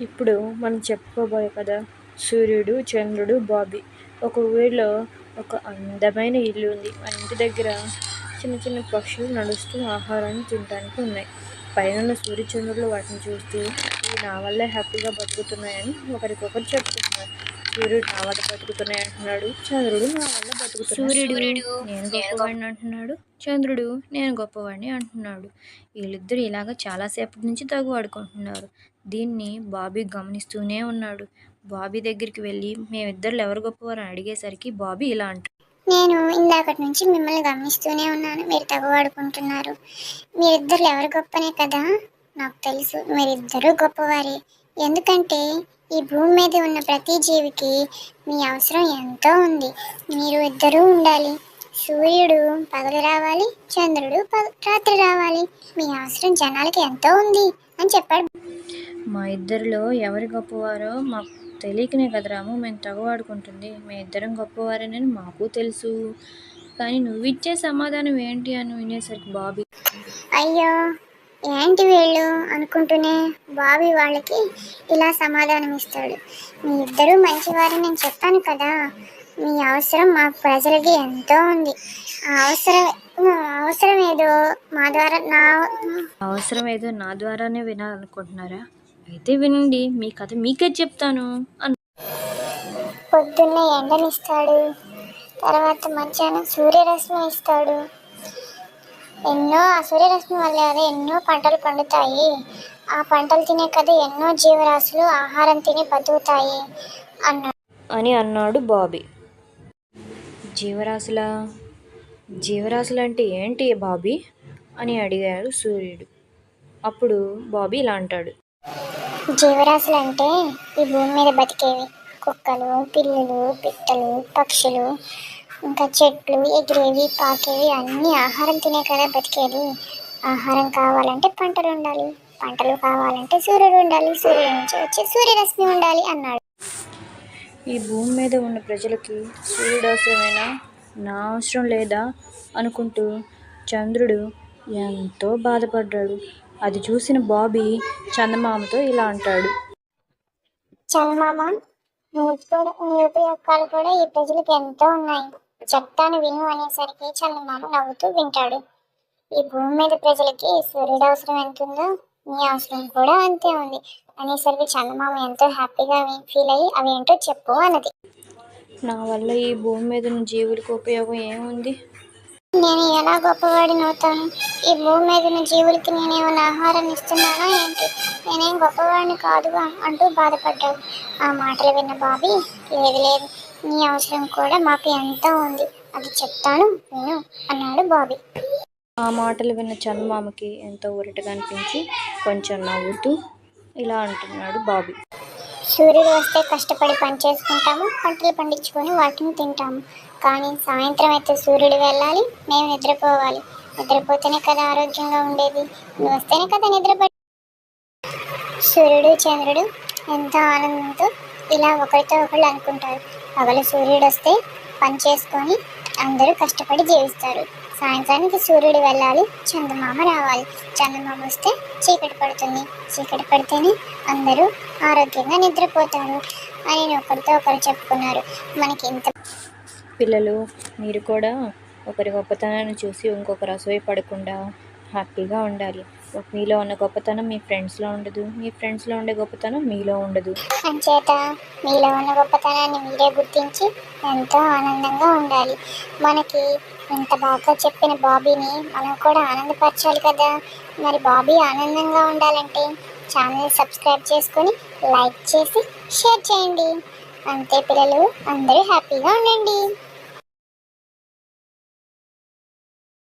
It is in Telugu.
ఇప్పుడు మనం చెప్పుకోబోయే కథ సూర్యుడు చంద్రుడు బాబీ. ఒక ఊరిలో ఒక అందమైన ఇల్లు ఉంది. ఆ ఇంటి దగ్గర చిన్న చిన్న పక్షులు నడుస్తూ ఆహారాన్ని తినడానికి ఉన్నాయి. పైన సూర్యచంద్రులు వాటిని చూస్తూ ఇవి నా వల్లే హ్యాపీగా బతుకుతున్నాయని ఒకరికొకరు చెప్పుకుంటున్నారు సూర్యుడు నా వల్ల బతుకుతున్నాయి అంటున్నాడు. చంద్రుడు నా వల్ల బతుకుతున్నాడు. సూర్యుడు నేను గొప్పవాడిని అంటున్నాడు. చంద్రుడు నేను గొప్పవాడిని అంటున్నాడు. వీళ్ళిద్దరు ఇలాగ చాలాసేపటి నుంచి తగువాడుకుంటున్నారు దీన్ని బాబీ గమనిస్తూనే ఉన్నాడు. బాబీ దగ్గరికి వెళ్ళి మేమిద్దరు ఎవరు గొప్పవారు? అని అడిగేసరికి బాబీ ఇలా అంటాడు నేను ఇందాకటి నుంచి మిమ్మల్ని గమనిస్తూనే ఉన్నాను. మీరు తగువాడుకుంటున్నారు మీరిద్దరు ఎవరు గొప్పనే కదా? నాకు తెలుసు మీరిద్దరూ గొప్పవారే. ఎందుకంటే ఈ భూమి మీద ఉన్న ప్రతి జీవికి మీ అవసరం ఎంతో ఉంది. మీరు ఇద్దరూ ఉండాలి. సూర్యుడు పగలు రావాలి చంద్రుడు రాత్రి రావాలి. మీ అవసరం జనాలకి ఎంతో ఉంది అని చెప్పాడు. మా ఇద్దరిలో ఎవరు గొప్పవారో మాకు తెలియకనే కదా రాము మేము తగవాడుకుంటుంది మేము ఇద్దరం గొప్పవారేనని మాకు తెలుసు. కానీ నువ్వు ఇచ్చే సమాధానం ఏంటి అని వినేసరికి బాబీ అయ్యో ఏంటి వీళ్ళు అనుకుంటూనే బాబీ వాళ్ళకి ఇలా సమాధానం ఇస్తాడు. మీ ఇద్దరూ మంచివారని నేను చెప్పాను కదా. మీ అవసరం మా ప్రజలకి ఎంతో ఉంది. ఆ అవసరం అవసరం ఏదో మా ద్వారా నా అవసరం ఏదో నా ద్వారానే వినాలనుకుంటున్నారా? అయితే వినండి మీ కథ మీకే చెప్తాను అన్న పొద్దున్నే ఎండనిస్తాడు తర్వాత మధ్యాహ్నం సూర్యరశ్మి ఇస్తాడు. ఎన్నో ఆ సూర్యరశ్మి వల్ల ఎన్నో పంటలు పండుతాయి. ఆ పంటలు తినే కదా ఎన్నో జీవరాశులు ఆహారం తిని బతుకుతాయి అన్నాడు. అని అన్నాడు బాబీ. జీవరాశుల? జీవరాశులు అంటే ఏంటి బాబీ? అని అడిగాడు సూర్యుడు. అప్పుడు బాబీ ఇలా అంటాడు. జీవరాశులు అంటే ఈ భూమి మీద బతికేవి. కుక్కలు పిల్లులు పిట్టలు పక్షులు ఇంకా చెట్లు ఎగిరేవి పాకేవి అన్నీ ఆహారం తినే కదా బతికేది ఆహారం కావాలంటే పంటలు ఉండాలి. పంటలు కావాలంటే సూర్యుడు ఉండాలి. సూర్యుడు నుంచి వచ్చే సూర్యరశ్మి ఉండాలి అన్నాడు. ఈ భూమి మీద ఉన్న ప్రజలకి సూర్యుడు అవసరమేనా నా అవసరం లేదా? అనుకుంటూ చంద్రుడు ఎంతో బాధపడ్డాడు. అది చూసిన బాబీ చందమామతో ఇలా అంటాడు. చందమామ నువ్వు కూడా ఉపయోగాలు కూడా ఈ ప్రజలకు ఎంతో ఉన్నాయి. చెప్తాను విను అనేసరికి చందమామ నవ్వుతూ వింటాడు. ఈ భూమి మీద ప్రజలకి సూర్యుడు అవసరం ఎంతుందో నీ అవసరం కూడా అంతే ఉంది. అనేసరికి చందమామ ఎంతో హ్యాపీగా ఫీల్ అయ్యి అవి ఏంటో చెప్పు అన్నది. నా వల్ల ఈ భూమి మీద ఉన్న జీవులకు ఉపయోగం ఏముంది? నేను ఎలా గొప్పవాడిని అవుతాను? ఈ భూమి మీద ఉన్న జీవులకి నేనేమైనా ఆహారం ఇస్తున్నానా ఏంటి? నేనేం గొప్పవాడిని కాదుగా అంటూ బాధపడ్డాడు. ఆ మాటలు విన్న బాబీ లేదు లేదు నీ అవసరం కూడా మాకు ఎంతో ఉంది. అది చెప్తాను విను అన్నాడు బాబీ. ఆ మాటలు విన్న చందమామకి ఎంతో ఊరటగా అనిపించి కొంచెం నవ్వుతూ ఇలా అంటున్నాడు బాబు. సూర్యుడు వస్తే కష్టపడి పని చేసుకుంటాము పంటలు పండించుకొని వాటిని తింటాము. కానీ సాయంత్రం అయితే సూర్యుడు వెళ్ళాలి మేము నిద్రపోవాలి. నిద్రపోతేనే కదా ఆరోగ్యంగా ఉండేది. నువ్వు వస్తేనే కదా నిద్రపడి సూర్యుడు చంద్రుడు ఎంతో ఆనందంతో ఇలా ఒకరితో ఒకళ్ళు అనుకుంటారు. పగలు సూర్యుడు వస్తే పని చేసుకొని అందరూ కష్టపడి జీవిస్తారు. సాయంత్రానికి సూర్యుడు వెళ్ళాలి చందమామ రావాలి. చందమామ వస్తే చీకటి పడుతుంది. చీకటి పడితేనే అందరూ ఆరోగ్యంగా నిద్రపోతారు అని ఒకరితో ఒకరు చెప్పుకున్నారు. మనకి ఇంత పిల్లలు మీరు కూడా ఒకరి గొప్పతనాన్ని చూసి ఇంకొకరు అసూయ పడకుండా హ్యాపీగా ఉండాలి. మీలో ఉన్న గొప్పతనం మీ ఫ్రెండ్స్లో ఉండదు. మీ ఫ్రెండ్స్లో ఉండే గొప్పతనం మీలో ఉండదు. అంచేత మీలో ఉన్న గొప్పతనాన్ని మీరే గుర్తించి ఎంతో ఆనందంగా ఉండాలి. మనకి ఇంత బాగా చెప్పిన బాబీని మనం కూడా ఆనందపరచాలి కదా. మరి బాబీ ఆనందంగా ఉండాలంటే ఛానల్ సబ్స్క్రైబ్ చేసుకొని లైక్ చేసి షేర్ చేయండి. అంతే పిల్లలు అందరూ హ్యాపీగా ఉండండి.